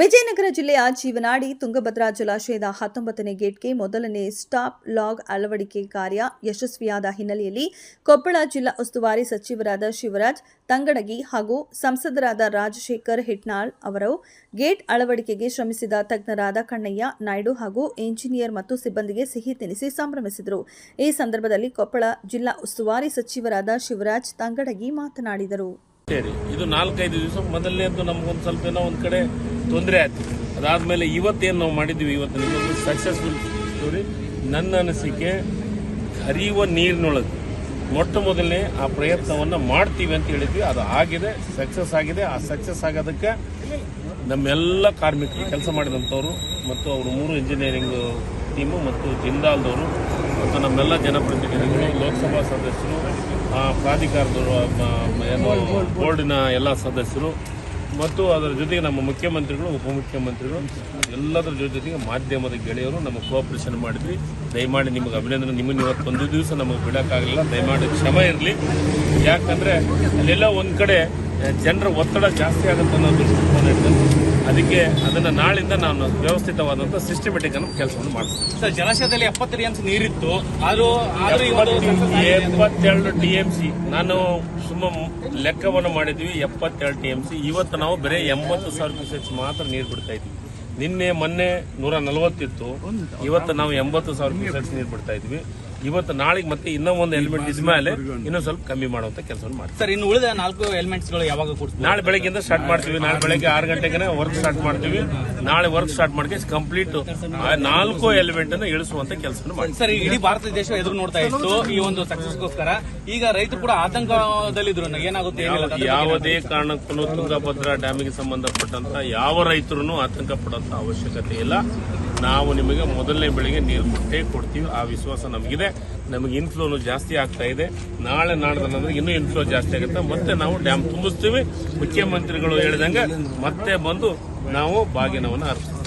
ವಿಜಯನಗರ ಜಿಲ್ಲೆಯ ಜೀವನಾಡಿ ತುಂಗಭದ್ರಾ ಜಲಾಶಯದ ಹತ್ತೊಂಬತ್ತನೇ ಗೇಟ್ಗೆ ಮೊದಲನೇ ಸ್ಟಾಪ್ ಲಾಗ್ ಅಳವಡಿಕೆ ಕಾರ್ಯ ಯಶಸ್ವಿಯಾದ ಹಿನ್ನೆಲೆಯಲ್ಲಿ ಕೊಪ್ಪಳ ಜಿಲ್ಲಾ ಉಸ್ತುವಾರಿ ಸಚಿವರಾದ ಶಿವರಾಜ್, ತಂಗಡಗಿ ಹಾಗೂ ಸಂಸದರಾದ ರಾಜಶೇಖರ್ ಹಿಟ್ನಾಳ್ ಅವರು ಗೇಟ್ ಅಳವಡಿಕೆಗೆ ಶ್ರಮಿಸಿದ ತಜ್ಞರಾದ ಕಣ್ಣಯ್ಯ ನಾಯ್ಡು ಹಾಗೂ ಇಂಜಿನಿಯರ್ ಮತ್ತು ಸಿಬ್ಬಂದಿಗೆ ಸಿಹಿ ತಿನಿಸಿ ಸಂಭ್ರಮಿಸಿದರು. ಈ ಸಂದರ್ಭದಲ್ಲಿ ಕೊಪ್ಪಳ ಜಿಲ್ಲಾ ಉಸ್ತುವಾರಿ ಸಚಿವರಾದ ಶಿವರಾಜ್, ತಂಗಡಗಿ ಮಾತನಾಡಿದರು. ಇದು ನಾಲ್ಕೈದು ದಿವಸ ಮೊದಲನೇದು ನಮ್ಗೊಂದು ಸ್ವಲ್ಪ ಏನೋ ಒಂದು ಕಡೆ ತೊಂದರೆ ಆಯ್ತು. ಅದಾದ್ಮೇಲೆ ಇವತ್ತೇನು ನಾವು ಮಾಡಿದ್ವಿ ಇವತ್ತು ನಿಮ್ಮೊಂದು ಸಕ್ಸಸ್ಫುಲ್ ಸ್ಟೋರಿ ನನ್ನ ಅನಿಸಿಕೆ ಹರಿಯುವ ನೀರಿನೊಳಗೆ. ಮೊಟ್ಟ ಮೊದಲನೇ ಆ ಪ್ರಯತ್ನವನ್ನು ಮಾಡ್ತೀವಿ ಅಂತ ಹೇಳಿದ್ವಿ. ಅದು ಆಗಿದೆ ಸಕ್ಸಸ್ ಆಗಿದೆ. ಆ ಸಕ್ಸಸ್ ಆಗೋದಕ್ಕೆ ನಮ್ಮೆಲ್ಲ ಕಾರ್ಮಿಕರು ಕೆಲಸ ಮಾಡಿದಂಥವ್ರು ಮತ್ತು ಅವರು ಮೂರು ಇಂಜಿನಿಯರಿಂಗ್ ಟೀಮು ಮತ್ತು ಜಿಂದಾಲ್ದವರು ಮತ್ತು ನಮ್ಮೆಲ್ಲ ಜನಪ್ರತಿನಿಧಿಗಳು ಲೋಕಸಭಾ ಸದಸ್ಯರು ಆ, ಪ್ರಾಧಿಕಾರದವರು ಏನು ಬೋರ್ಡಿನ ಎಲ್ಲ ಸದಸ್ಯರು ಮತ್ತು ಅದರ ಜೊತೆಗೆ ನಮ್ಮ ಮುಖ್ಯಮಂತ್ರಿಗಳು, ಉಪಮುಖ್ಯಮಂತ್ರಿಗಳು ಎಲ್ಲದರ ಜೊತೆಗೆ ಮಾಧ್ಯಮದ ಗೆಳೆಯರು ನಮ್ಮ ಕೋಆಪರೇಷನ್ ಮಾಡಿದ್ವಿ. ದಯಮಾಡಿ ನಿಮಗೆ ಅಭಿನಂದನೆ. ನಿಮ್ಮನ್ನು ಇವತ್ತು ಒಂದು ದಿವಸ ನಮಗೆ ಬಿಡೋಕ್ಕಾಗಲಿಲ್ಲ. ದಯಮಾಡಿ ಕ್ಷಮ ಇರಲಿ. ಯಾಕಂದರೆ ಅಲ್ಲೆಲ್ಲ ಒಂದು ಕಡೆ ಜನರ ಒತ್ತಡ ಜಾಸ್ತಿ ಆಗುತ್ತೆ ಅನ್ನೋ ದೃಷ್ಟಿಕೋನ ಅದಕ್ಕೆ ಅದನ್ನು ನಾಳಿಂದ ನಾನು ವ್ಯವಸ್ಥಿತವಾದಂಥ ಸಿಸ್ಟಮೆಟಿಕ್ ಅನ್ನೋ ಕೆಲಸವನ್ನು ಮಾಡ್ತೀನಿ. ಸರ್ ಜಲಾಶಯದಲ್ಲಿ ಎಪ್ಪತ್ತು ಅಂತ ನೀರಿತ್ತು. ಅದು ಆದ್ರೂ ಈ ಒಂದು ಎಪ್ಪತ್ತೆರಡು ಟಿ ಎಂ ಸಿ. ನಾನು ಸುಮ್ಮ ಲೆಕ್ಕವನ್ನು ಮಾಡಿದ್ವಿ ಎಪ್ಪತ್ತೆರಡು ಟಿ ಎಂ ಸಿ. ಇವತ್ತು ನಾವು ಬರೀ ಎಂಬತ್ತು ಸಾವಿರ ಕ್ಯೂಸೆಕ್ಸ್ ಮಾತ್ರ ನೀರು ಬಿಡ್ತಾ ಇದ್ವಿ. ನಿನ್ನೆ ಮೊನ್ನೆ ನೂರ ನಲವತ್ತಿತ್ತು. ಇವತ್ತು ನಾವು ಎಂಬತ್ತು ಸಾವಿರ ಕ್ಯೂಸೆಕ್ಸ್ ನೀರು ಬಿಡ್ತಾ ಇದ್ವಿ. ಇವತ್ತು ನಾಳೆಗೆ ಮತ್ತೆ ಇನ್ನೂ ಒಂದು ಎಲಿಮೆಂಟ್ ಇದ್ಮೇಲೆ ಇನ್ನೂ ಸ್ವಲ್ಪ ಕಮ್ಮಿ ಮಾಡುವಂತ ಕೆಲಸ ಮಾಡ್ತೀವಿ. ಸರ್ ಇನ್ನು ಉಳಿದ ನಾಲ್ಕು ಎಲಿಮೆಂಟ್ಸ್ಗಳು ಯಾವಾಗ ಕೊಡ್ತೀವಿ? ನಾಳೆ ಬೆಳಗ್ಗೆಯಿಂದ ಸ್ಟಾರ್ಟ್ ಮಾಡ್ತೀವಿ. ನಾಳೆ ಬೆಳಗ್ಗೆ ಆರು ಗಂಟೆಗೆ. ವರ್ಕ್ ಸ್ಟಾರ್ಟ್ ಮಾಡ್ತೀವಿ. ನಾಳೆ ವರ್ಕ್ ಸ್ಟಾರ್ಟ್ ಮಾಡಿ ಕಂಪ್ಲೀಟ್ ನಾಲ್ಕು ಎಲಿಮೆಂಟ್ ಅನ್ನು ಇಳಿಸುವಂತ ಕೆಲಸ ಮಾಡ್ತೀವಿ. ಸರ್ ಇಡೀ ಭಾರತ ದೇಶ ಎದುರು ನೋಡ್ತಾ ಇತ್ತು ಈ ಒಂದು ಸಕ್ಸಸ್ಗೋಸ್ಕರ ಈಗ ರೈತರು ಕೂಡ ಆತಂಕದಲ್ಲಿದ್ರು ಏನಾಗುತ್ತೆ ಯಾವುದೇ ಕಾರಣಕ್ಕೂ ತುಂಗಭದ್ರಾ ಡ್ಯಾಮಿಗೆ ಸಂಬಂಧಪಟ್ಟಂತ ಯಾವ ರೈತರು ಆತಂಕ ಪಡುವಂತ ಅವಶ್ಯಕತೆ ಇಲ್ಲ. ನಾವು ನಿಮಗೆ ಮೊದಲನೇ ಬೆಳಿಗ್ಗೆ ನೀರು ಕೊಟ್ಟೇ ಕೊಡ್ತೀವಿ. ಆ ವಿಶ್ವಾಸ ನಮಗಿದೆ. ನಮಗೆ ಇನ್ಫ್ಲೋನು ಜಾಸ್ತಿ ಆಗ್ತಾ ಇದೆ. ನಾಳೆ ನಾಡ್ದಲ್ಲಂದ್ರೆ ಇನ್ನೂ ಇನ್ಫ್ಲೋ ಜಾಸ್ತಿ ಆಗುತ್ತೆ. ಮತ್ತೆ ನಾವು ಡ್ಯಾಮ್ ತುಂಬಿಸ್ತೀವಿ. ಮುಖ್ಯಮಂತ್ರಿಗಳು ಹೇಳಿದಂಗೆ ಮತ್ತೆ ಬಂದು ನಾವು ಬಾಗಿನವನ್ನು ಅರ್ಪಿಸ್ತೀವಿ